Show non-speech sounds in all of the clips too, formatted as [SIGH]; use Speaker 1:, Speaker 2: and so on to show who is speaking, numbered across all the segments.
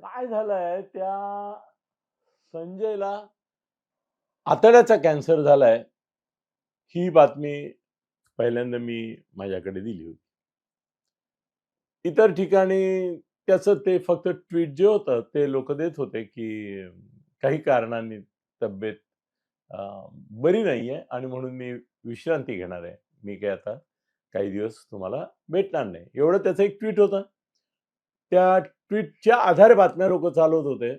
Speaker 1: काय झालंय? त्या संजयला आतड्याचा कॅन्सर झालाय. ही बातमी पहिल्यांदा मी माझ्याकडे दिली होती. इतर ठिकाणी त्याचं ते फक्त ट्विट जे होतं ते लोक देत होते की काही कारणांनी तब्येत बरी बरी नाहीये आणि म्हणून मी विश्रांती घेणार आहे. मी काय आता काही दिवस तुम्हाला भेटणार नाही. एवढं त्याचं एक ट्विट होतं. त्या ट्विटच्या आधारे बातम्या लोक चालवत होते.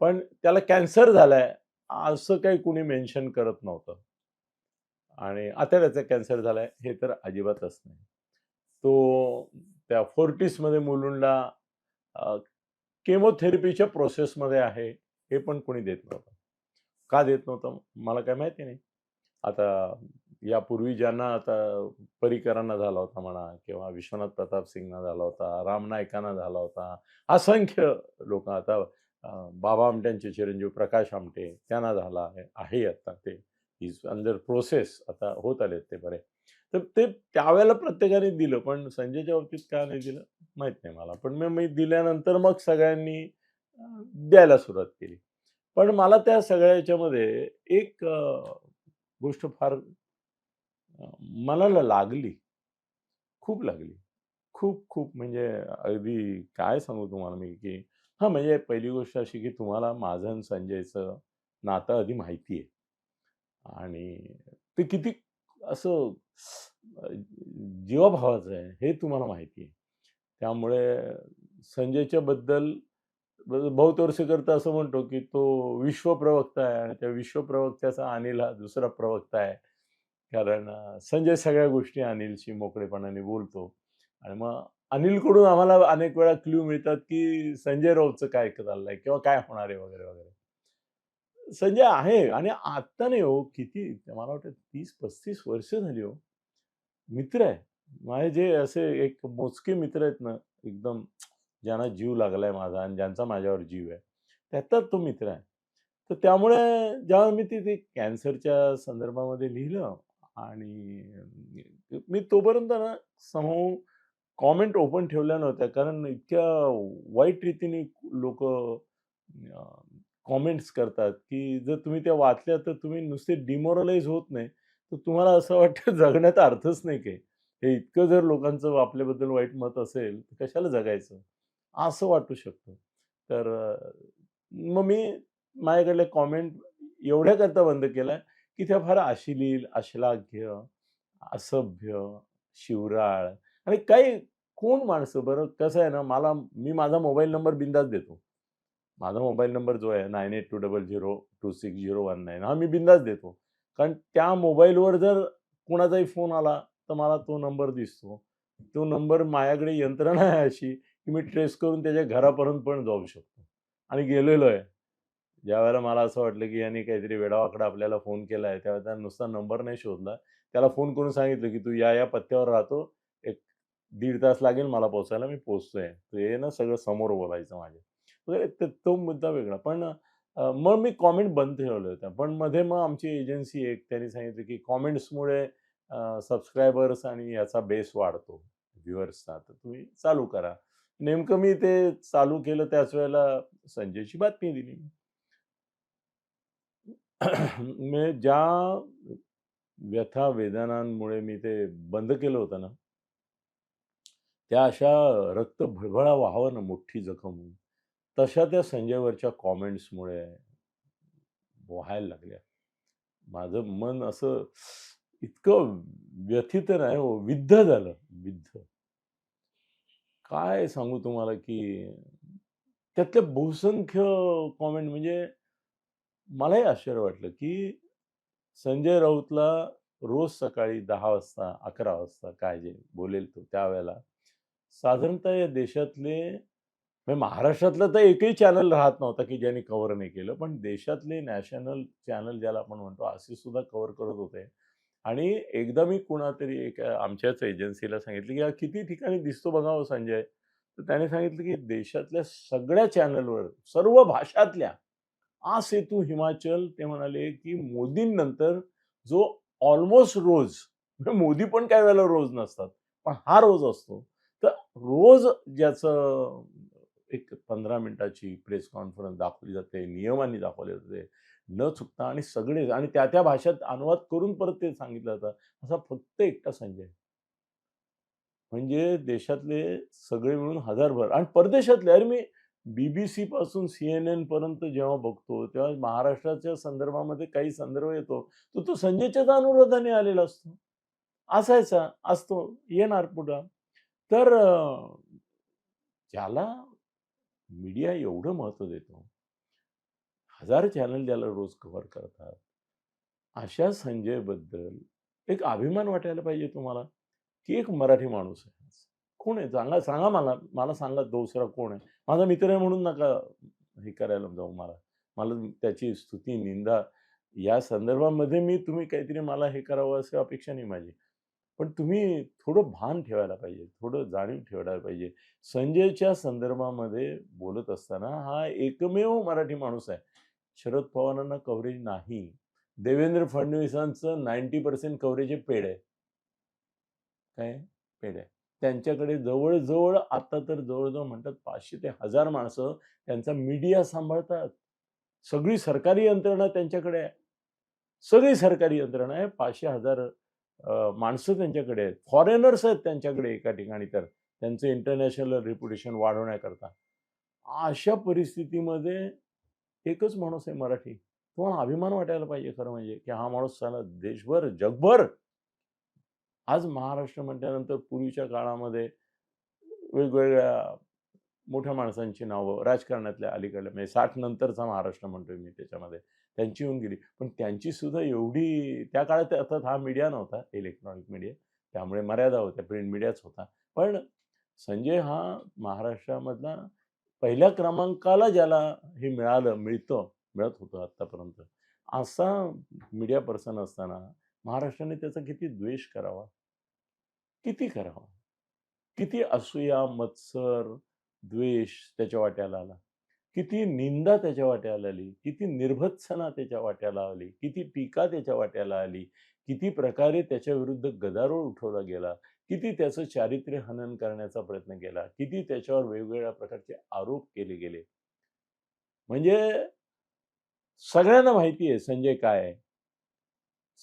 Speaker 1: पण त्याला कॅन्सर झालाय असं काही कुणी मेन्शन करत नव्हतं. आणि आता त्याचा कॅन्सर झालाय हे तर अजिबातच नाही. तो त्या फोर्टीसमध्ये मुलुंडला केमोथेरपीच्या प्रोसेसमध्ये आहे हे पण कोणी देत नव्हतं. का देत नव्हतं मला काय माहिती नाही. आता यापूर्वी ज्यांना आता परिकरांना झाला होता म्हणा किंवा विश्वनाथ प्रताप सिंगना झाला होता रामनायकांना झाला होता असंख्य लोक आता बाबा आमट्यांचे चिरंजीव प्रकाश आमटे त्यांना झाला आहे आता ते. इज अंडर प्रोसेस आता होत आले ते बरे. तर ते त्यावेळेला प्रत्येकाने दिलं पण संजयच्या बाबतीत का नाही दिलं? माहीत नाही मला. पण मी दिल्यानंतर मग सगळ्यांनी द्यायला सुरुवात केली. पण मला त्या सगळ्या याच्यामध्ये एक गोष्ट फार मला लागली. खूप लागली. खूप खूप म्हणजे अगदी काय सांगू तुम्हाला मी की हां म्हणजे पहिली गोष्ट अशी की तुम्हाला माझं आणि संजयचं नातं आधी माहिती आहे. आणि ते किती असं जीवाभावाचं आहे हे तुम्हाला माहिती आहे. त्यामुळे संजयच्या बद्दल भाऊ असं म्हणतो की तो विश्वप्रवक्ता आहे आणि त्या विश्वप्रवक्त्याचा अनिल हा दुसरा प्रवक्ता आहे. कारण संजय सगळ्या गोष्टी अनिलशी मोकळेपणाने बोलतो. आणि मग अनिलकडून आम्हाला अनेक वेळा क्ल्यू मिळतात की संजय राऊतचं काय चाललंय किंवा काय होणार आहे वगैरे वगैरे. संजय आहे आणि आत्ता नाही हो किती मला वाटतं तीस पस्तीस वर्ष झाली हो. मित्र आहे. माझे जे असे एक मोजके मित्र आहेत ना एकदम ज्यांना जीव लागलाय माझा आणि ज्यांचा माझ्यावर जीव आहे त्यातलाच तो मित्र आहे. तर त्यामुळे जेव्हा मी ते ते कॅन्सरच्या संदर्भामध्ये लिहिलं आणि मी तोपर्यंत ना समूह कॉमेंट ओपन ठेवल्या नव्हत्या. कारण इतक्या वाईट रीतीने लोक कॉमेंट्स करतात की जर तुम्ही त्या वाचल्या तर तुम्ही नुसते डिमोरलाइज होत नाही. तर तुम्हाला असं वाटतं जगण्याचा अर्थच नाही काही. हे इतकं जर लोकांचं आपल्याबद्दल वाईट मत असेल तर कशाला जगायचं? असं वाटू शकतं. तर मग मी माझ्याकडले कॉमेंट एवढ्याकरता बंद बंद केलाय. की त्या फार अश्लील अश्लाघ्य असभ्य शिवराळ आणि काही कोण माणसं बरं कसं आहे ना मला मी माझा मोबाईल नंबर बिंदास देतो. माझा मोबाईल नंबर जो आहे nine eight two double zero two six zero one nine हा मी बिंदास देतो. कारण त्या मोबाईलवर जर कोणाचाही फोन आला तर मला तो नंबर दिसतो. तो नंबर माझ्याकडे यंत्रणा आहे अशी की मी ट्रेस करून त्याच्या घरापर्यंत पण जाऊ शकतो. आणि गेलेलो आहे. ज्या वेळेला मला असं वाटलं की यांनी काहीतरी वेडावाकडा आपल्याला फोन केला आहे त्यावेळेला त्यानं नुसता नंबर नाही शोधला. त्याला फोन करून सांगितलं की तू या या पत्त्यावर राहतो. एक दीड तास लागेल मला पोचायला मी पोचतोय तर हे ना सगळं समोर बोलायचं माझ्या वगैरे तो मुद्दा वेगळा. पण मग मी कॉमेंट बंद ठेवलं होतं. पण मध्ये मग आमची एजन्सी एक त्यांनी सांगितलं की कॉमेंट्समुळे सबस्क्रायबर्स आणि याचा बेस वाढतो व्ह्युअर्सचा. तर तुम्ही चालू करा. नेमकं मी ते चालू केलं त्याच वेळेला संजयची बातमी दिली. [COUGHS] म्हणजे ज्या व्यथा वेदनांमुळे मी ते बंद केलं होतं ना त्या अशा रक्त भळभळा व्हावं ना मोठी जखम होऊन तशा त्या संजयवरच्या कॉमेंट्समुळे व्हायला लागल्या. माझं मन असं इतकं व्यथित नाही हो विद्ध झालं विद्ध. काय सांगू तुम्हाला की त्यातले बहुसंख्य कॉमेंट म्हणजे मलाही आश्चर्य वाटलं की संजय राऊतला रोज सकाळी दहा वाजता अकरा वाजता काय जे बोलेल तो त्यावेळेला साधारणतः या देशातले म्हणजे महाराष्ट्रातलं तर एकही चॅनल राहत नव्हता की ज्यांनी कव्हर नाही केलं पण देशातले नॅशनल चॅनल ज्याला आपण म्हणतो असे सुद्धा कव्हर करत होते. आणि एकदा मी कुणातरी एक आमच्याच एजन्सीला सांगितलं की हा किती ठिकाणी दिसतो बघावं हो संजय. तर त्याने सांगितलं की देशातल्या सगळ्या चॅनलवर सर्व भाषातल्या आ सेतू हिमाचल ते म्हणाले की मोदींनंतर जो ऑलमोस्ट रोज म्हणजे मोदी पण काही वेळेला रोज नसतात पण हा रोज असतो तर रोज ज्याचं एक 15 मिनिटाची प्रेस कॉन्फरन्स दाखवली जाते, नियमांनी दाखवले जाते. न चुकता आणि सगळे आणि त्या-त्या भाषेत अनुवाद करून परत ते सांगितलं जातं. असा फक्त एकटा संजय. म्हणजे देशातले सगळे मिळून हजारभर आणि परदेशातले अरे मी बी-बी-सी पासून सी-एन-एन पर्यंत जेव्हा बघतो, तेव्हा महाराष्ट्राच्या संदर्भामध्ये काही संदर्भ येतो, तर तो संजयच्याच अनुरोधाने आलेला असतो. असायचा, असतो, येणार पुढं. तर ज्याला मीडिया एवढं महत्त्व देतो. हजार चॅनल ज्याला रोज कव्हर करतात. अशा संजयबद्दल एक अभिमान वाटायला पाहिजे तुम्हाला, की एक मराठी माणूस आहे. कोण आहे? सांगा सांगा मला. मला सांगा दुसरा कोण आहे? माझा मित्र आहे म्हणून नका हे करायला जाऊ मला. मला त्याची स्तुती, निंदा या संदर्भामध्ये मी तुम्ही काहीतरी मला हे करावं असं अपेक्षा नाही माझी. पण तुम्ही थोडं भान ठेवायला पाहिजे, थोडं जाणीव ठेवायला पाहिजे. संजयच्या संदर्भामध्ये बोलत असताना हा एकमेव मराठी माणूस आहे. शरद पवारांना कव्हरेज नाही. देवेंद्र फडणवीसांचं 90% कव्हरेज हे पेड आहे. काय? पेड आहे. त्यांच्याकडे जवळजवळ आता तर जवळजवळ म्हणतात पाचशे ते हजार माणसं त्यांचा मीडिया सांभाळतात. सगळी सरकारी यंत्रणा त्यांच्याकडे आहे. सगळी सरकारी यंत्रणा आहे. पाचशे हजार माणसं त्यांच्याकडे आहेत. फॉरेनर्स आहेत त्यांच्याकडे एका ठिकाणी तर. त्यांचं इंटरनॅशनल रेप्युटेशन वाढवण्याकरता. अशा परिस्थितीमध्ये एकच माणूस आहे मराठी. तुम्हाला अभिमान वाटायला पाहिजे खरं म्हणजे, की हा माणूस साला देशभर, जगभर आज महाराष्ट्र म्हटल्यानंतर पूर्वीच्या काळामध्ये वेगवेगळ्या मोठ्या माणसांची नावं राजकारणातल्या अलीकडल्या म्हणजे साठ नंतरचा महाराष्ट्र म्हणतोय मी त्याच्यामध्ये. त्यांची येऊन गेली. पण त्यांची सुद्धा एवढी त्या काळात अर्थात हा मीडिया नव्हता, इलेक्ट्रॉनिक मीडिया. त्यामुळे मर्यादा होत्या. प्रिंट मीडियाच होता. पण संजय हा महाराष्ट्रामधला पहिल्या क्रमांकाला ज्याला हे मिळालं, मिळतं, मिळत होतं आत्तापर्यंत. असा मीडिया पर्सन असताना महाराष्ट्राने त्याचा किती द्वेष करावा? किती करावा? किती असूया, मत्सर, द्वेष त्याच्या वाट्याला आला? किती निंदा त्याच्या वाट्याला आली? किती निर्भत्सना त्याच्या वाट्याला आली? किती टीका त्याच्या वाट्याला आली? किती प्रकारे त्याच्या विरुद्ध गदारोळ उठवला गेला? किती त्याचं चारित्र्य हनन करण्याचा प्रयत्न केला? किती त्याच्यावर वेगवेगळ्या प्रकारचे आरोप केले गेले? म्हणजे सगळ्यांना माहिती आहे संजय काय आहे?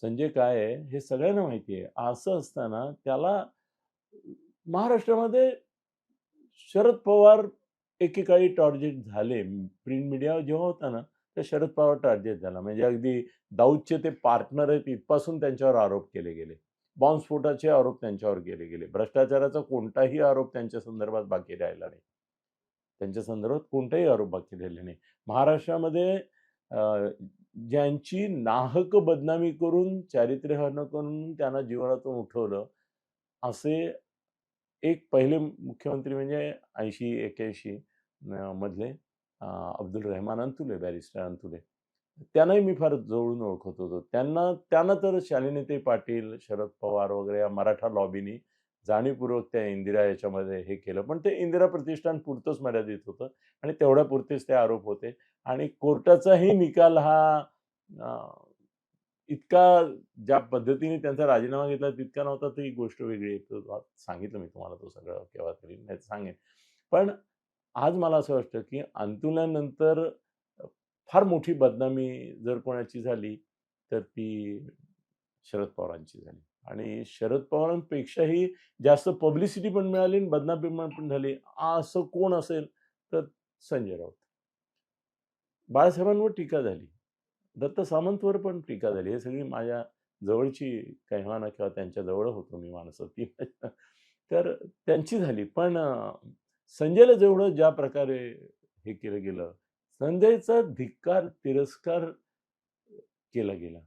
Speaker 1: संजय काय आहे हे सगळ्यांना माहिती आहे. असं असताना त्याला महाराष्ट्रामध्ये शरद पवार एकेकाळी टार्गेट झाले. प्रिंट मीडिया जेव्हा होता ना, तर शरद पवार टार्गेट झाला. म्हणजे अगदी दाऊदचे ते पार्टनर आहेत इथपासून त्यांच्यावर आरोप केले गेले. बॉम्बस्फोटाचे आरोप त्यांच्यावर केले गेले. भ्रष्टाचाराचा कोणताही आरोप त्यांच्या संदर्भात बाकी राहिला नाही. त्यांच्या संदर्भात कोणताही आरोप बाकी राहिले नाही. महाराष्ट्रामध्ये ज्यांची नाहक बदनामी करून, चारित्र्यहरण करून त्यांना जीवनातून उठवलं, असे एक पहिले मुख्यमंत्री म्हणजे ऐंशी एक्याऐंशी मधले अब्दुल रेहमान अंतुले, बॅरिस्टर अंतुले. त्यांनाही मी फार जवळून ओळखत होतो. त्यांना त्यांना तर शालिनीताई पाटील, शरद पवार वगैरे या मराठा लॉबीनी जाणीवपूर्वक त्या इंदिरा याच्यामध्ये हे केलं. पण ते इंदिरा प्रतिष्ठान पुरतंच मर्यादित होतं आणि तेवढ्यापुरतेच ते आरोप होते आणि कोर्टाचाही निकाल हा इतका ज्या पद्धतीने त्यांचा राजीनामा घेतला तितका नव्हता ती गोष्ट वेगळी सांगितलं मी तुम्हाला तो सगळं केव्हा तरी, नाही सांगेन. पण आज मला असं वाटतं, की अंतुल्यानंतर फार मोठी बदनामी जर कोणाची झाली, तर ती शरद पवारांची झाली आणि शरद पवारांपेक्षाही जास्त पब्लिसिटी पण मिळाली आणि बदनामी पण झाली. असं कोण असेल तर संजय राऊत. बाळासाहेबांवर टीका झाली. दत्त सामंतवर पण टीका झाली. हे सगळी माझ्या जवळची कैवाना किंवा त्यांच्या जवळ होतो मी माणसं ती. तर त्यांची झाली. पण संजयला जेवढं ज्या प्रकारे हे केलं गेलं, संजयचा धिक्कार, तिरस्कार केला गेला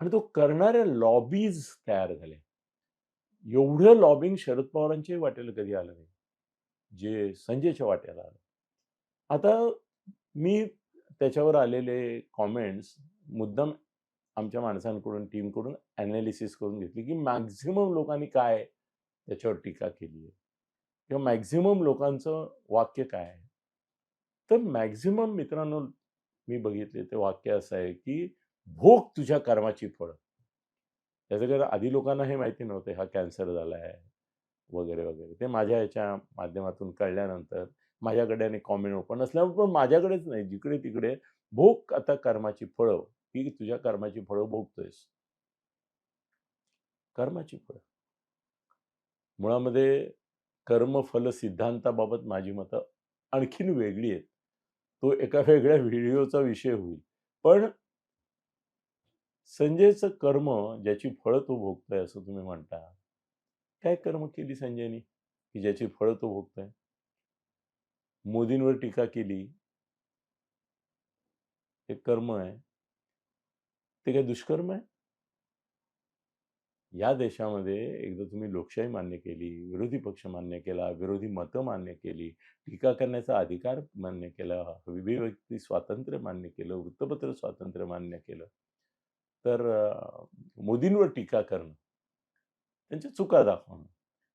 Speaker 1: आणि तो करणाऱ्या लॉबीज तयार झाल्या. एवढं लॉबिंग शरद पवारांच्याही वाट्याला कधी आलं नाही, जे संजयच्या वाट्याला आलं. आता मी त्याच्यावर आलेले कॉमेंट्स मुद्दाम आमच्या माणसांकडून, टीमकडून ॲनालिसिस करून घेतली, की मॅक्झिमम लोकांनी काय त्याच्यावर टीका केली आहे किंवा मॅक्झिमम लोकांचं वाक्य काय आहे. तर मॅक्झिमम मित्रांनो मी बघितले ते वाक्य असं आहे, की भोग तुझ्या कर्माची फळं. त्याचं कारण आधी लोकांना हे माहिती नव्हतं, हा कॅन्सर झाला आहे वगैरे, वगैरे. ते माझ्या याच्या माध्यमातून कळल्यानंतर माझ्याकडे आणि कॉमेंट ओपन असल्यामुळे पण माझ्याकडेच नाही. जिकडे तिकडे भोग आता कर्माची फळं की तुझ्या कर्माची फळं भोगतोयस. कर्माची फळं. मुळामध्ये कर्मफल सिद्धांताबाबत माझी मतं आणखीन वेगळी आहेत. तो एका वेगळ्या व्हिडिओचा विषय होईल. पण संजयचं कर्म ज्याची फळं तो भोगतोय असं तुम्ही म्हणता. काय कर्म केली संजयनी? की ज्याची फळं तो भोगतोय? मोदींवर टीका केली. हे कर्म आहे. ते काय दुष्कर्म आहे? या देशामध्ये एकदा तुम्ही लोकशाही मान्य केली विरोधी पक्ष मान्य केला विरोधी मतं मान्य केली टीका करण्याचा अधिकार मान्य केला अभिव्यक्ती स्वातंत्र्य मान्य केलं वृत्तपत्र स्वातंत्र्य मान्य केलं. तर मोदींवर टीका करणं त्यांच्या चुका दाखवणं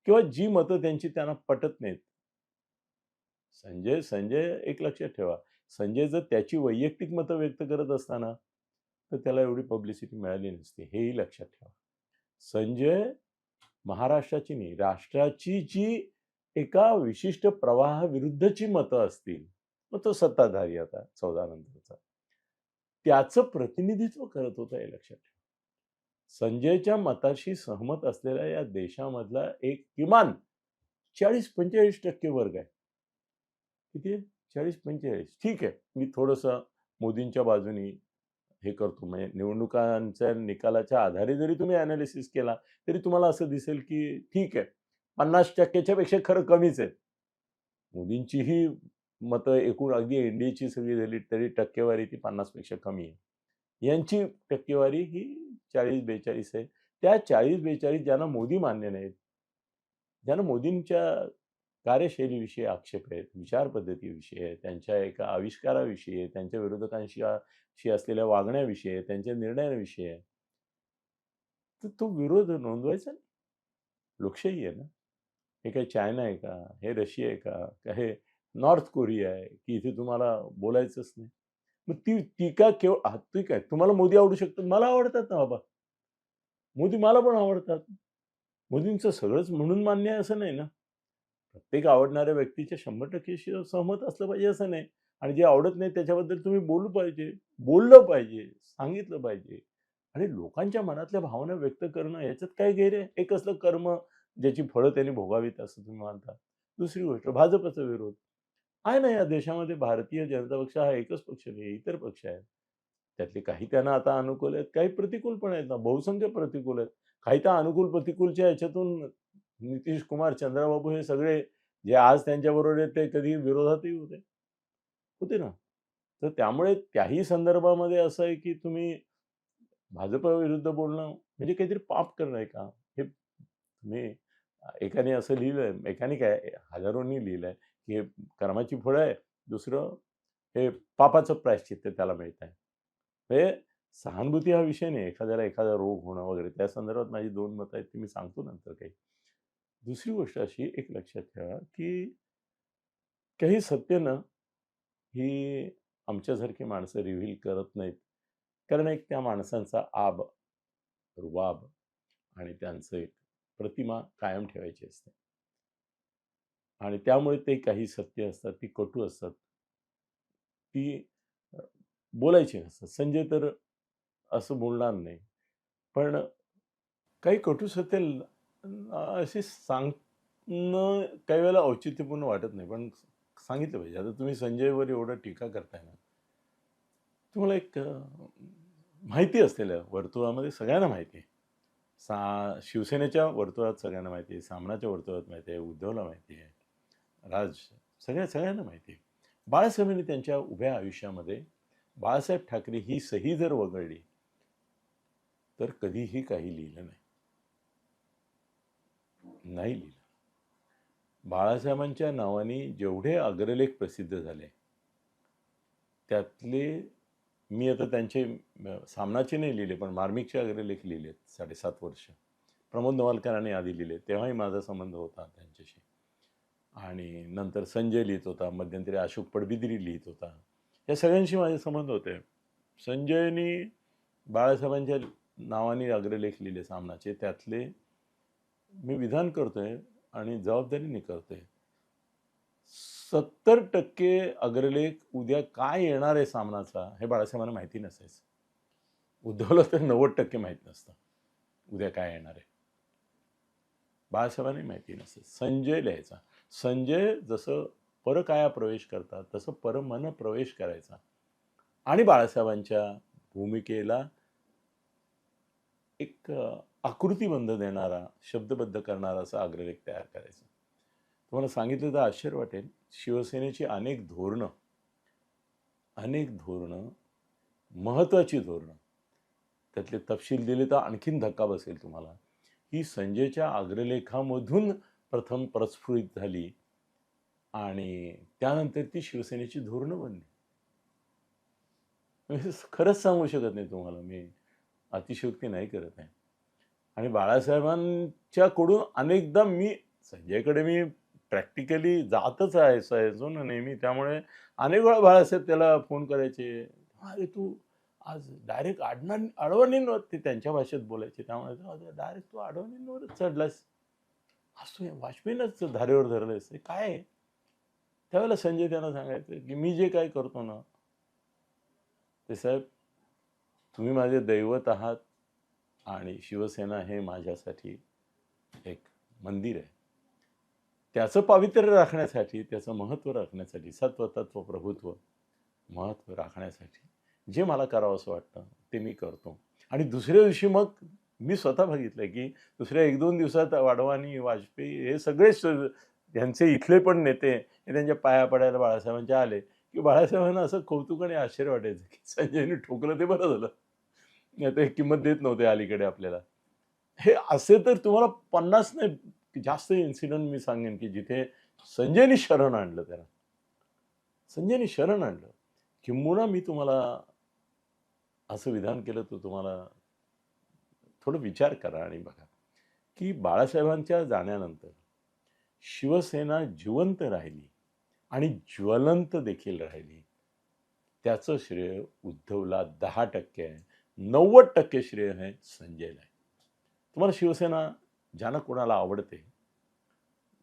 Speaker 1: किंवा जी मतं त्यांची त्यांना पटत नाहीत. संजय संजय एक लक्षात ठेवा. संजय जर त्याची वैयक्तिक मतं व्यक्त करत असताना तर त्याला एवढी पब्लिसिटी मिळाली नसते हेही लक्षात ठेवा. संजय महाराष्ट्राची नाही राष्ट्राची जी एका विशिष्ट प्रवाहाविरुद्धची मतं असतील मग तो सत्ताधारी आता चौदा नंतरचा. त्याचं प्रतिनिधित्व करत होतं हे लक्षात ठेवा. संजयच्या मताशी सहमत असलेल्या या देशामधला एक किमान चाळीस पंचेचाळीस टक्के वर्ग आहे. किती आहे? चाळीस पंचेचाळीस ठीक आहे. मी थोडंसं मोदींच्या बाजूनी हे करतो. म्हणजे निवडणुकांच्या निकालाच्या आधारे जरी तुम्ही अनालिसिस केला तरी तुम्हाला असं दिसेल की ठीक आहे. पन्नास टक्क्याच्या पेक्षा खरं कमीच आहे. मोदींचीही मतं एकूण अगदी एनडीएची सगळी झाली तरी टक्केवारी ती पन्नासपेक्षा कमी आहे. यांची टक्केवारी ही चाळीस बेचाळीस आहे. त्या चाळीस बेचाळीस ज्यांना मोदी मान्य नाहीत ज्यांना मोदींच्या कार्यशैलीविषयी आक्षेप आहेत विचारपद्धतीविषयी आहे त्यांच्या एका आविष्काराविषयी आहे त्यांच्या विरोधकांशी शी असलेल्या वागण्याविषयी आहे त्यांच्या निर्णयांविषयी आहे तर तो विरोध नोंदवायचा नाही. लोकशाही आहे ना. हे काय चायना आहे का? हे रशिया आहे का हे नॉर्थ कोरिया आहे की इथे तुम्हाला बोलायचंच नाही. मग ती टीका केवळ हा, काय? आहे तुम्हाला मोदी आवडू शकतात? मला आवडतात ना बाबा. मोदी मला पण आवडतात. मोदींचं सगळंच म्हणून मान्य आहे असं नाही ना? प्रत्येक आवडणाऱ्या व्यक्तीच्या शंभर टक्केशी सहमत असलं पाहिजे असं नाही. आणि जे आवडत नाही त्याच्याबद्दल तुम्ही बोलू पाहिजे बोललं पाहिजे सांगितलं पाहिजे. आणि लोकांच्या मनातल्या भावना व्यक्त करणं याच्यात काय गैर आहे? एक असलं कर्म ज्याची फळं त्यांनी भोगावीत असं तुम्ही मानता दुसरी गोष्ट भाजपचा विरोध. आहे ना या देशामध्ये भारतीय जनता पक्ष हा एकच पक्ष नाही इतर पक्ष आहेत. त्यातले काही त्यांना आता अनुकूल आहेत काही प्रतिकूल पण आहेत ना बहुसंख्य प्रतिकूल आहेत. काही तर अनुकूल प्रतिकूलच्या याच्यातून नितीश कुमार चंद्रबाबू हे सगळे जे आज त्यांच्याबरोबर आहेत ते कधी विरोधातही होते. होते ना. तर त्यामुळे त्याही संदर्भामध्ये असं आहे की तुम्ही भाजपविरुद्ध बोलणं म्हणजे काहीतरी पाप करणं आहे का? हे तुम्ही एकाने असं लिहिलंय एकाने काय हजारोंनी लिहिलंय. की हे कर्माची फळं आहे दुसरं हे पापाचं प्रायश्चित्त त्याला मिळत आहे. हे सहानुभूती हा विषय नाही एखाद्याला एखादा रोग होणं वगैरे त्या संदर्भात माझी दोन मतं आहेत ती मी सांगतो नंतर काही. दुसरी गोष्ट अशी एक लक्षात ठेवा की काही सत्यनं ही आमच्यासारखी माणसं रिव्हील करत नाहीत. कारण एक त्या माणसांचा आब रुबाब आणि त्यांचं एक प्रतिमा कायम ठेवायची असते. आणि त्यामुळे ते काही सत्य असतात ती कटू असतात. ती बोलायची नसतात. संजय तर असं बोलणार नाही. पण काही कटू सत्य असे अशी सांगणं काही वेळेला औचित्यपूर्ण वाटत नाही. पण सांगितलं पाहिजे. आता तुम्ही संजयवर एवढं टीका करताय ना. तुम्हाला एक माहिती असलेल्या वर्तुळामध्ये सगळ्यांना माहिती आहे. सा शिवसेनेच्या वर्तुळात सगळ्यांना माहिती आहे. सामनाच्या वर्तुळात माहिती आहे. उद्धवला माहिती आहे. राज सगळ्या सगळ्यांना माहिती आहे. बाळासाहेबांनी त्यांच्या उभ्या आयुष्यामध्ये बाळासाहेब ठाकरे ही सही जर वगळली तर कधीही काही लिहिलं नाही. नाही लिहिलं. बाळासाहेबांच्या नावाने जेवढे अग्रलेख प्रसिद्ध झाले त्यातले मी आता त्यांचे सामनाचे नाही लिहिले पण मार्मिकचे अग्रलेख लिहिलेत साडेसात वर्ष. प्रमोद नवालकरांनी आधी लिहिले तेव्हाही माझा संबंध होता त्यांच्याशी. आणि नंतर संजय लिहित होता मध्यंतरी अशोक पडबिद्री लिहित होता. या सगळ्यांशी माझे संबंध होते. संजयनी बाळासाहेबांच्या नावाने अग्रलेख लिहिले सामनाचे. त्यातले मी विधान करतोय आणि जबाबदारीने करतोय. सत्तर टक्के अग्रलेख उद्या काय येणार आहे सामनाचा हे बाळासाहेबांना माहिती नसायचं. उद्धवला तर नव्वद टक्के माहीत नसतं उद्या काय येणार आहे. बाळासाहेबांनी माहिती नसेल संजय लिहायचा. संजय जसं परकाया प्रवेश करतात तसं परमन प्रवेश करायचा. आणि बाळासाहेबांच्या भूमिकेला एक आकृतीबंध देणारा शब्दबद्ध करणारा असा अग्रलेख तयार करायचा. तुम्हाला सांगितलं तर आश्चर्य वाटेल. शिवसेनेची अनेक धोरणं अनेक धोरणं महत्त्वाची धोरणं त्यातले तपशील दिले तर आणखीन धक्का बसेल तुम्हाला. ही संजयच्या अग्रलेखामधून प्रथम प्रस्फुरित झाली आणि त्यानंतर ती शिवसेनेची धोरणं बनली. म्हणजे खरंच सांगू शकत नाही तुम्हाला मी अतिशयोक्ती नाही करत आहे. आणि बाळासाहेबांच्याकडून अनेकदा मी संजयकडे मी प्रॅक्टिकली जातच आहे सयाचो ना नेहमी. त्यामुळे अनेक वेळा बाळासाहेब त्याला फोन करायचे अरे तू आज डायरेक्ट आडणार अडवणींवर ते त्यांच्या भाषेत बोलायचे. त्यामुळे डायरेक्ट तू आडवणींवरच चढलास. असं वाजपेयीनंच धारेवर धरलंयस असते. काय त्यावेळेला संजय त्यांना सांगायचं की मी जे काय करतो ना ते साहेब तुम्ही माझे दैवत आहात आणि शिवसेना हे माझ्यासाठी एक मंदिर आहे. त्याचं पावित्र्य राखण्यासाठी त्याचं महत्त्व राखण्यासाठी सत्व तत्व प्रभुत्व महत्त्व राखण्यासाठी जे मला करावं असं वाटतं ते मी करतो. आणि दुसऱ्या दिवशी मग मी स्वतः बघितलं की दुसऱ्या एक दोन दिवसात वाढवानी वाजपेयी हे सगळेच यांचे इथले पण नेते हे त्यांच्या पाया पडायला बाळासाहेबांच्या आले की बाळासाहेबांना असं कौतुक आणि आश्चर्य वाटायचं की संजयने ठोकलं ते बरं झालं. नाही तर किंमत देत नव्हते अलीकडे आपल्याला. हे असे तर तुम्हाला पन्नास नाही जास्त इन्सिडेंट मी सांगेन की जिथे संजयनी शरण आणलं त्याला. संजयनी शरण आणलं. किंबहुना मी तुम्हाला असं विधान केलं तर तुम्हाला थोडं विचार करा आणि बघा. की बाळासाहेबांच्या जाण्यानंतर शिवसेना जिवंत राहिली आणि ज्वलंत देखील राहिली. त्याचं श्रेय उद्धवला दहा टक्के आहे. नव्वद टक्के श्रेय आहे संजयला आहे. तुम्हाला शिवसेना ज्यांना कोणाला आवडते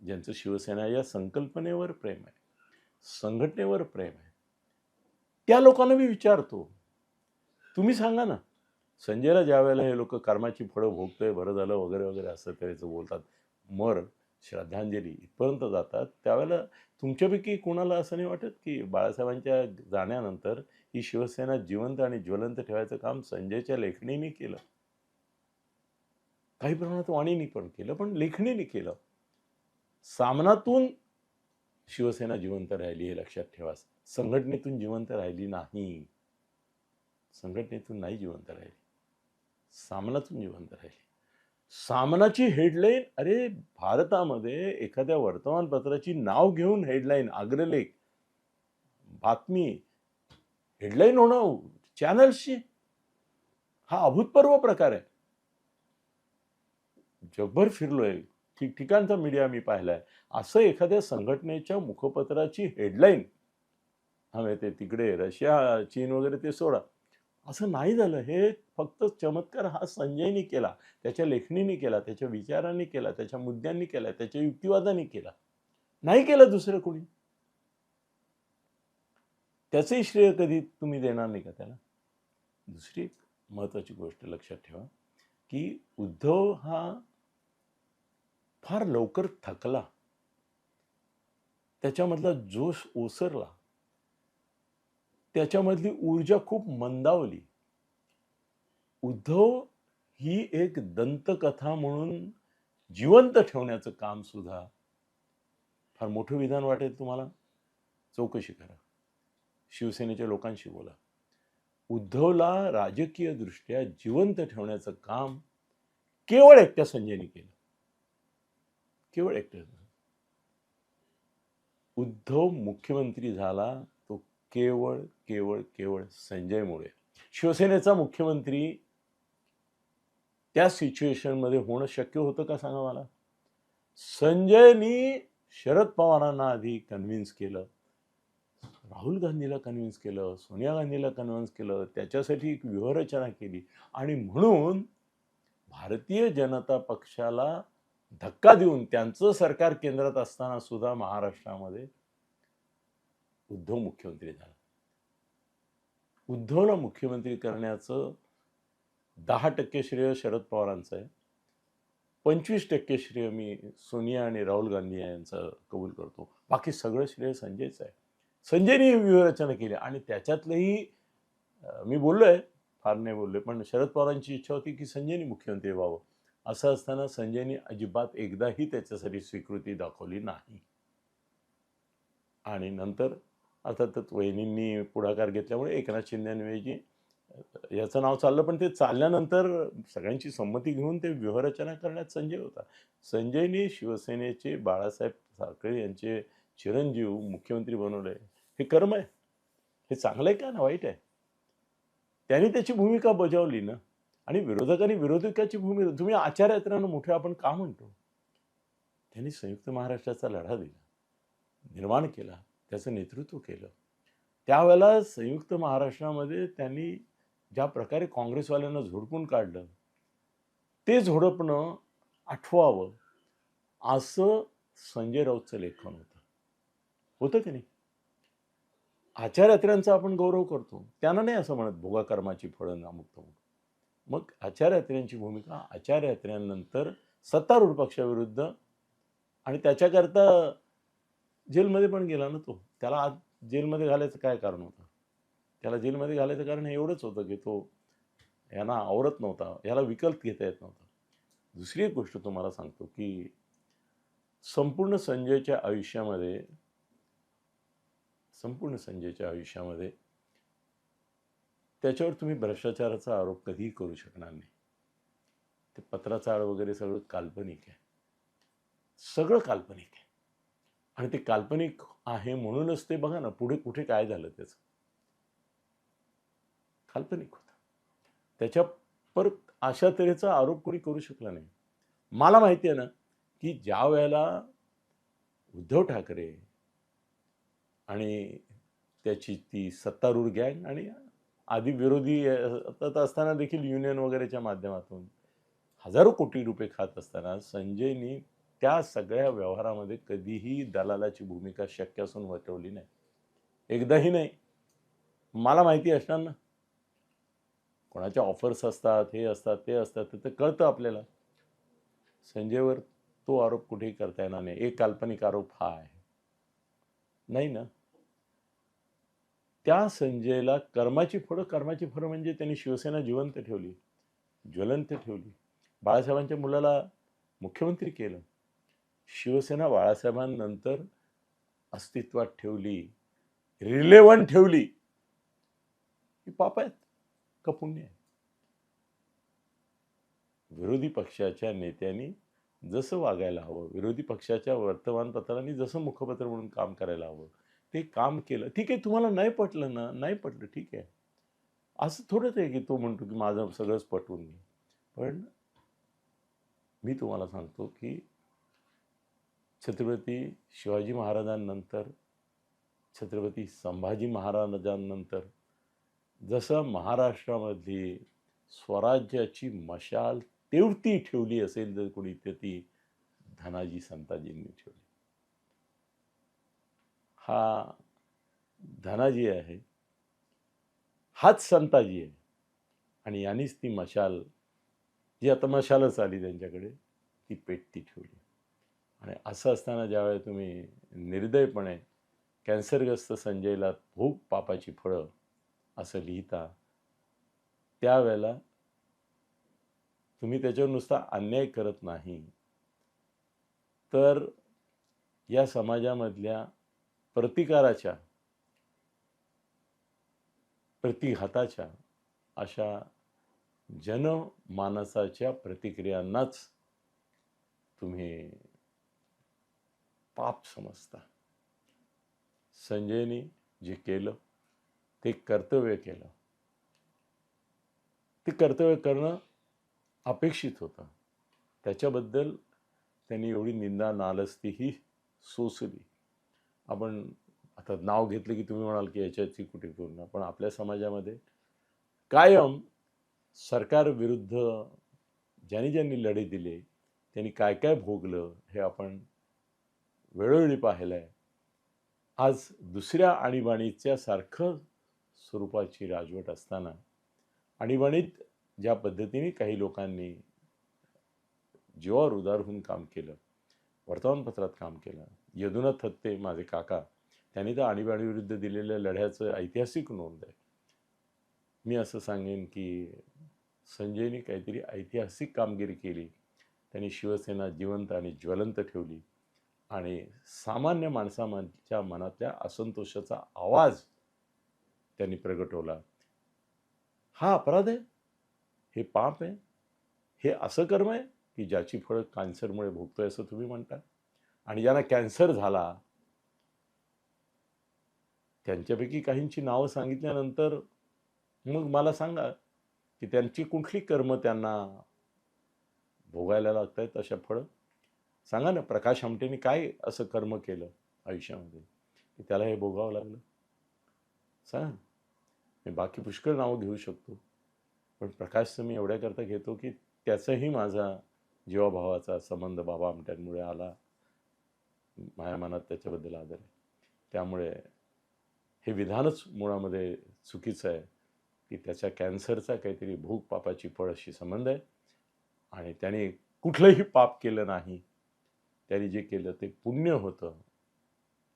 Speaker 1: ज्यांचं शिवसेना या संकल्पनेवर प्रेम आहे संघटनेवर प्रेम आहे त्या लोकांना मी विचारतो. तुम्ही सांगा ना संजयला ज्या वेळेला हे लोक कर्माची फळं भोगतोय बरं झालं वगैरे वगैरे असं त्याचं बोलतात मर श्रद्धांजली इथपर्यंत जातात. त्यावेळेला तुमच्यापैकी कोणाला असं नाही वाटत की बाळासाहेबांच्या जाण्यानंतर ही शिवसेना जिवंत आणि ज्वलंत ठेवायचं काम संजयच्या लेखणीने केलं? काही प्रमाणात वाणीने पण केलं पण लेखणीने केलं. सामनातून शिवसेना जिवंत राहिली हे लक्षात ठेवा. संघटनेतून जिवंत राहिली नाही. संघटनेतून नाही जिवंत राहिली. सामनातून जिवंत राहिली. सामनाची हेडलाईन अरे भारतामध्ये एखाद्या वर्तमानपत्राची नाव घेऊन हेडलाईन अग्रलेख बातमी हेडलाईन होणं चॅनल्सची हा अभूतपूर्व प्रकार आहे. जगभर फिरलोय ठिकठिकाणचा मीडिया मी पाहिलाय. असं एखाद्या संघटनेच्या मुखपत्राची हेडलाईन हा ते तिकडे रशिया चीन वगैरे ते सोडा. असं नाही झालं. हे फक्त चमत्कार हा संजयनी केला. त्याच्या लेखणीने केला त्याच्या विचारांनी केला त्याच्या मुद्द्यांनी केला त्याच्या युक्तिवादाने केला. नाही केलं दुसरं कोणी? त्याचंही श्रेय कधी तुम्ही देणार नाही का त्याला? दुसरी एक महत्वाची गोष्ट लक्षात ठेवा की उद्धव हा फार लवकर थकला. त्याच्यामधला जोश ओसरला. त्याच्यामधली ऊर्जा खूप मंदावली. उद्धव ही एक दंतकथा म्हणून जिवंत ठेवण्याचं काम सुद्धा फार मोठं विधान वाटेल तुम्हाला? चौकशी करा. शिवसेनेच्या लोकांशी बोला. उद्धवला राजकीय दृष्ट्या जिवंत ठेवण्याचं काम केवळ एकट्या संजयने केलं. केवळ एकट्या उद्धव मुख्यमंत्री झाला केवळ केवळ केवळ केवळ संजयमुळे शिवसेनेचा मुख्यमंत्री त्या सिच्युएशनमध्ये होणं शक्य होतं का सांगा मला? संजयनी शरद पवारांना आधी कन्व्हिन्स केलं. राहुल गांधीला कन्व्हिन्स केलं सोनिया गांधीला कन्व्हिन्स केलं त्याच्यासाठी एक व्यूहरचना केली. आणि म्हणून भारतीय जनता पक्षाला धक्का देऊन त्यांचं सरकार केंद्रात असताना सुद्धा महाराष्ट्रामध्ये उद्धव मुख्यमंत्री झाला. उद्धवला मुख्यमंत्री करण्याचं दहा टक्के श्रेय शरद पवारांचं आहे. पंचवीस टक्के श्रेय मी सोनिया आणि राहुल गांधी यांचं कबूल करतो. बाकी सगळं श्रेय संजयचं आहे. संजयने ही व्यूहरचना केली आणि त्याच्यातलंही मी मी बोललोय फार नाही बोललोय पण शरद पवारांची इच्छा होती की संजयनी मुख्यमंत्री व्हावं. असं असताना संजयनी अजिबात एकदाही त्याच्यासाठी स्वीकृती दाखवली नाही. आणि नंतर अर्थातच वहिनींनी पुढाकार घेतल्यामुळे एकनाथ शिंदेऐवजी याचं नाव चाललं पण ते चालल्यानंतर सगळ्यांची संमती घेऊन ते व्यूहरचना करण्यात संजय होता. संजयने शिवसेनेचे बाळासाहेब ठाकरे यांचे चिरंजीव मुख्यमंत्री बनवले. हे कर्म आहे. हे चांगलं आहे का ना वाईट आहे? त्यांनी त्याची भूमिका बजावली ना. आणि विरोधकांनी विरोधकाची भूमिका तुम्ही आचार्यात्रांना मोठे आपण का म्हणतो? त्यांनी संयुक्त महाराष्ट्राचा लढा दिला निर्माण केला. त्याचं नेतृत्व केलं. त्यावेळेला संयुक्त महाराष्ट्रामध्ये त्यांनी ज्या प्रकारे काँग्रेसवाल्यांना झोडपून काढलं ते झोडपणं आठवावं असं संजय राऊतचं लेखन होतं. होतं की नाही? आचार्यात्र्यांचा आपण गौरव करतो. त्यांना नाही असं म्हणत भोगा कर्माची फळं अमुक्त तमुक मग आचार्यात्र्यांची भूमिका आचार्यात्र्यांनंतर सत्तारूढ पक्षाविरुद्ध आणि त्याच्याकरता जेलमध्ये पण गेला ना तो. त्याला आज जेलमध्ये घालायचं काय कारण होतं? त्याला जेलमध्ये घालायचं कारण हे एवढंच होतं की तो यांना आवरत नव्हता. याला विकल्प घेता येत नव्हता. दुसरी एक गोष्ट तुम्हाला सांगतो की संपूर्ण संजयच्या आयुष्यामध्ये संपूर्ण संजयच्या आयुष्यामध्ये त्याच्यावर तुम्ही भ्रष्टाचाराचा आरोप कधीही करू शकणार नाही. ते पत्राचा आळ वगैरे सगळं काल्पनिक आहे. सगळं काल्पनिक आहे. आणि ते काल्पनिक आहे म्हणूनच ते बघा ना पुढे कुठे काय झालं त्याचं. काल्पनिक होतं. त्याच्या परत अशा तऱ्हेचा आरोप कोणी करू शकला नाही. मला माहिती आहे ना की ज्या वेळेला उद्धव ठाकरे आणि त्याची ती सत्तारूढ गँग आणि आधी विरोधी असताना देखील युनियन वगैरेच्या माध्यमातून हजारो कोटी रुपये खात असताना संजयनी त्या सगळ्या व्यवहारामध्ये कधीही दलालाची भूमिका शक्य असून वटवली नाही. एकदाही नाही. मला माहिती असणार ना? कोणाच्या ऑफर्स असतात हे असतात ते असतात तर ते कळतं आपल्याला. संजयवर तो आरोप कुठेही करता येणार नाही. एक काल्पनिक आरोप हा आहे. नाही ना? त्या संजयला कर्माची फळं कर्माची फळं म्हणजे त्यांनी शिवसेना जिवंत ठेवली. ज्वलंत ठेवली. बाळासाहेबांच्या मुलाला मुख्यमंत्री केलं. शिवसेना बाळासाहेबांनंतर अस्तित्वात ठेवली रिलेवंट ठेवली ही पाप आहेत का पुण्य आहे विरोधी पक्षाच्या नेत्यांनी जसं वागायला हवं विरोधी पक्षाच्या वर्तमानपत्रांनी जसं मुखपत्र म्हणून काम करायला हवं ते काम केलं. ठीक आहे तुम्हाला नाही पटलं ना नाही पटलं ठीक आहे. असं थोडंच आहे की तो म्हणतो की माझं सगळंच पटवून घे. पण मी तुम्हाला सांगतो की छत्रपती शिवाजी महाराजांनंतर छत्रपती संभाजी महाराजांनंतर जसं महाराष्ट्रामधली स्वराज्याची मशाल तेवती ठेवली असेल जर कोणी तर ती धनाजी संताजींनी ठेवली. हा धनाजी आहे हाच संताजी आहे आणि यांनीच ती मशाल जी आता मशालच आली त्यांच्याकडे ती पेटती ठेवली. आणि असं असताना ज्यावेळेस तुम्ही निर्दयपणे कॅन्सरग्रस्त संजयला भूक पापाची फळं असं लिहिता त्यावेळेला तुम्ही त्याच्यावर नुसता अन्याय करत नाही. तर या समाजामधल्या प्रतिकाराच्या प्रतिघाताच्या अशा जनमानसाच्या प्रतिक्रियांनाच तुम्ही पाप समजता. संजयनी जे केलं ते कर्तव्य केलं. ते कर्तव्य करणं अपेक्षित होतं. त्याच्याबद्दल त्यांनी एवढी निंदा नालस्ती ही सोसली. आपण आता नाव घेतलं की तुम्ही म्हणाल की याच्याची कुठे पूर्ण पण आपल्या समाजामध्ये कायम सरकारविरुद्ध ज्यांनी ज्यांनी लढे दिले त्यांनी काय काय भोगलं हे आपण वेळोवेळी पाहिलं आहे आज दुसऱ्या आणीबाणीच्या सारखं स्वरूपाची राजवट असताना आणीबाणीत ज्या पद्धतीने काही लोकांनी जीवावर उदार होऊन काम केलं वर्तमानपत्रात काम केलं यदुनाथ थत्ते माझे काका त्यांनी तर आणीबाणीविरुद्ध दिलेल्या लढ्याचं ऐतिहासिक नोंद आहे. मी असं सांगेन की संजयने काहीतरी ऐतिहासिक कामगिरी केली त्यांनी शिवसेना जिवंत आणि ज्वलंत ठेवली आणि सामान्य माणसाच्या मनातल्या असंतोषाचा आवाज त्यांनी प्रगटवला. हा अपराध आहे? हे पाप आहे? हे असं कर्म आहे की ज्याची फळं कॅन्सरमुळे भोगतोय असं तुम्ही म्हणता आणि ज्यांना कॅन्सर झाला त्यांच्यापैकी काहींची नावं सांगितल्यानंतर मग मला सांगा की त्यांची कुठली कर्म त्यांना भोगायला लागत आहेत अशा फळं? सांगा ना प्रकाश आमटेने काय असं कर्म केलं आयुष्यामध्ये? की त्याला हे भोगावं लागलं? सांगा मी बाकी पुष्कळ नावं घेऊ शकतो. पण प्रकाशचं मी एवढ्याकरता घेतो की त्याचाही माझा जीवाभावाचा संबंध बाबा आमट्यांमुळे आला. माझ्या मनात त्याच्याबद्दल आदर आहे. त्यामुळे हे विधानच मुळामध्ये चुकीचं आहे की त्याच्या कॅन्सरचा काहीतरी भूक पापाची फळ अशी संबंध आहे. आणि त्याने कुठलंही पाप केलं नाही. त्यांनी जे केलं ते पुण्य होतं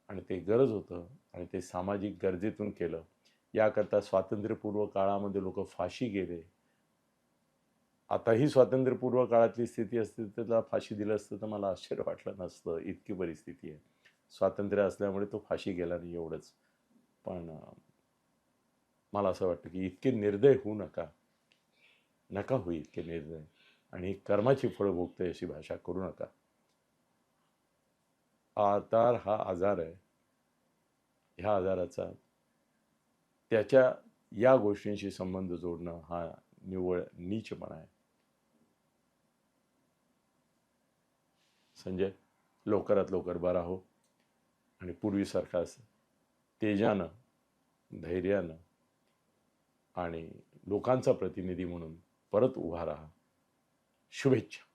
Speaker 1: आणि ते गरज होतं आणि ते सामाजिक गरजेतून केलं. याकरता स्वातंत्र्यपूर्व काळामध्ये लोक फाशी गेले. आताही स्वातंत्र्यपूर्व काळातली स्थिती असते त्याला फाशी दिलं असतं तर मला आश्चर्य वाटलं नसतं. इतकी परिस्थिती आहे. स्वातंत्र्य असल्यामुळे तो फाशी गेला नाही एवढंच. पण मला असं वाटतं की इतके निर्दय होऊ नका. नका होई इतके निर्दय. आणि कर्माची फळं भोगते अशी भाषा करू नका. आतार हा आजार आहे. ह्या आजाराचा त्याच्या या गोष्टींशी संबंध जोडणं हा निव्वळ नीचपणा आहे. संजय लवकरात लवकर बरा हो. आणि पूर्वीसारखा तेजानं धैर्यानं आणि लोकांचा प्रतिनिधी म्हणून परत उभा राहा. शुभेच्छा.